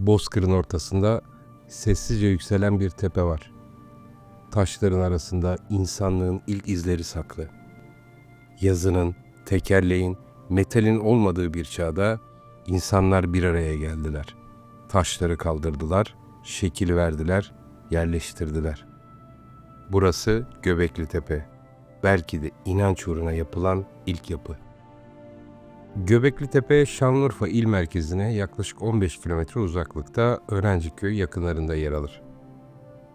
Bozkır'ın ortasında sessizce yükselen bir tepe var. Taşların arasında insanlığın ilk izleri saklı. Yazının, tekerleğin, metalin olmadığı bir çağda insanlar bir araya geldiler. Taşları kaldırdılar, şekil verdiler, yerleştirdiler. Burası Göbekli Tepe. Belki de inanç uğruna yapılan ilk yapı. Göbekli Tepe, Şanlıurfa il merkezine yaklaşık 15 kilometre uzaklıkta Öğrenciköy yakınlarında yer alır.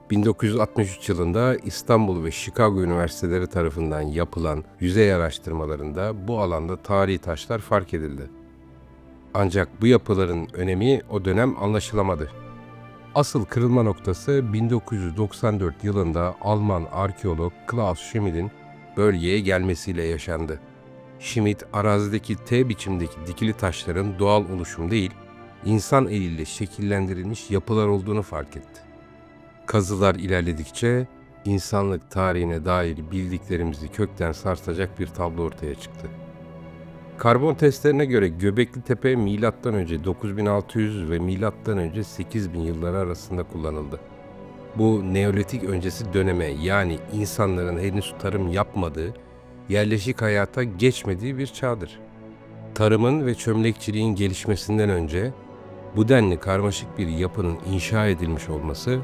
1963 yılında İstanbul ve Chicago Üniversiteleri tarafından yapılan yüzey araştırmalarında bu alanda tarihi taşlar fark edildi. Ancak bu yapıların önemi o dönem anlaşılamadı. Asıl kırılma noktası 1994 yılında Alman arkeolog Klaus Schmidt'in bölgeye gelmesiyle yaşandı. Schmidt arazideki T biçimdeki dikili taşların doğal oluşum değil, insan eliyle şekillendirilmiş yapılar olduğunu fark etti. Kazılar ilerledikçe insanlık tarihine dair bildiklerimizi kökten sarsacak bir tablo ortaya çıktı. Karbon testlerine göre Göbekli Tepe milattan önce 9600 ve milattan önce 8000 yılları arasında kullanıldı. Bu Neolitik öncesi döneme yani insanların henüz tarım yapmadığı, yerleşik hayata geçmediği bir çağdır. Tarımın ve çömlekçiliğin gelişmesinden önce bu denli karmaşık bir yapının inşa edilmiş olması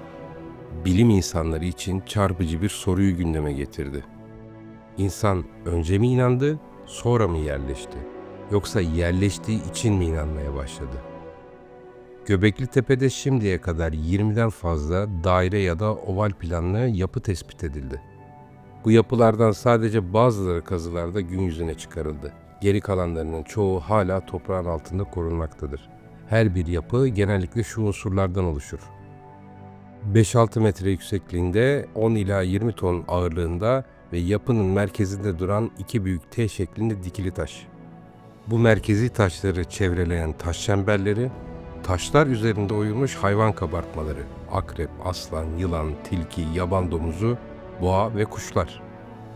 bilim insanları için çarpıcı bir soruyu gündeme getirdi. İnsan önce mi inandı, sonra mı yerleşti? Yoksa yerleştiği için mi inanmaya başladı? Göbekli Tepe'de şimdiye kadar 20'den fazla daire ya da oval planlı yapı tespit edildi. Bu yapılardan sadece bazıları kazılarda gün yüzüne çıkarıldı. Geri kalanlarının çoğu hala toprağın altında korunmaktadır. Her bir yapı genellikle şu unsurlardan oluşur. 5-6 metre yüksekliğinde 10 ila 20 ton ağırlığında ve yapının merkezinde duran iki büyük T şeklinde dikili taş. Bu merkezi taşları çevreleyen taş çemberleri, taşlar üzerinde oyulmuş hayvan kabartmaları, akrep, aslan, yılan, tilki, yaban domuzu, boğa ve kuşlar.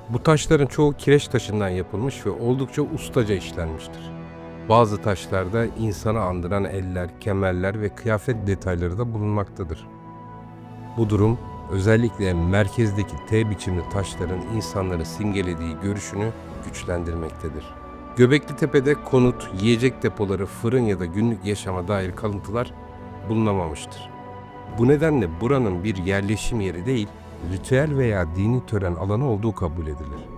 Bu taşların çoğu kireç taşından yapılmış ve oldukça ustaca işlenmiştir. Bazı taşlarda insanı andıran eller, kemerler ve kıyafet detayları da bulunmaktadır. Bu durum özellikle merkezdeki T biçimli taşların insanları simgelediği görüşünü güçlendirmektedir. Göbekli Tepe'de konut, yiyecek depoları, fırın ya da günlük yaşama dair kalıntılar bulunamamıştır. Bu nedenle buranın bir yerleşim yeri değil, ritüel veya dini tören alanı olduğu kabul edilir.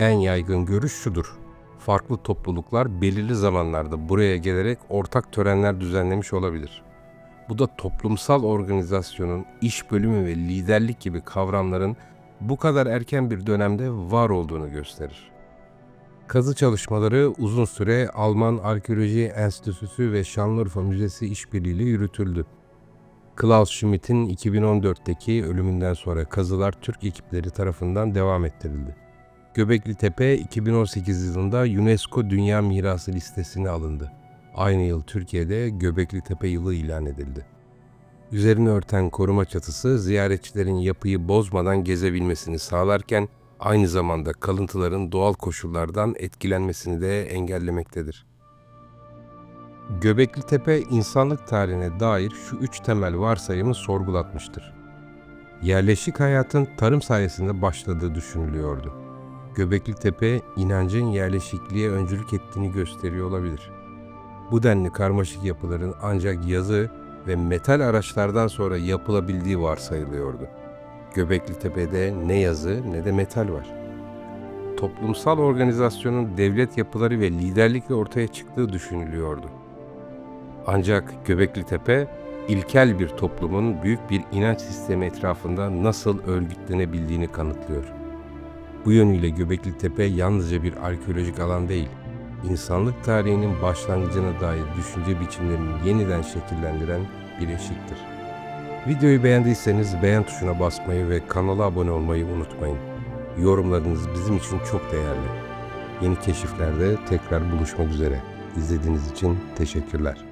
En yaygın görüş şudur. Farklı topluluklar belirli zamanlarda buraya gelerek ortak törenler düzenlemiş olabilir. Bu da toplumsal organizasyonun, iş bölümü ve liderlik gibi kavramların bu kadar erken bir dönemde var olduğunu gösterir. Kazı çalışmaları uzun süre Alman Arkeoloji Enstitüsü ve Şanlıurfa Müzesi işbirliğiyle yürütüldü. Klaus Schmidt'in 2014'teki ölümünden sonra kazılar Türk ekipleri tarafından devam ettirildi. Göbekli Tepe 2018 yılında UNESCO Dünya Mirası listesine alındı. Aynı yıl Türkiye'de Göbekli Tepe yılı ilan edildi. Üzerini örten koruma çatısı ziyaretçilerin yapıyı bozmadan gezebilmesini sağlarken aynı zamanda kalıntıların doğal koşullardan etkilenmesini de engellemektedir. Göbekli Tepe insanlık tarihine dair şu üç temel varsayımı sorgulatmıştır. Yerleşik hayatın tarım sayesinde başladığı düşünülüyordu. Göbekli Tepe inancın yerleşikliğe öncülük ettiğini gösteriyor olabilir. Bu denli karmaşık yapıların ancak yazı ve metal araçlardan sonra yapılabildiği varsayılıyordu. Göbekli Tepe'de ne yazı ne de metal var. Toplumsal organizasyonun devlet yapıları ve liderlikle ortaya çıktığı düşünülüyordu. Ancak Göbekli Tepe, ilkel bir toplumun büyük bir inanç sistemi etrafında nasıl örgütlenebildiğini kanıtlıyor. Bu yönüyle Göbekli Tepe yalnızca bir arkeolojik alan değil, insanlık tarihinin başlangıcına dair düşünce biçimlerini yeniden şekillendiren bir eşiktir. Videoyu beğendiyseniz beğen tuşuna basmayı ve kanala abone olmayı unutmayın. Yorumlarınız bizim için çok değerli. Yeni keşiflerde tekrar buluşmak üzere. İzlediğiniz için teşekkürler.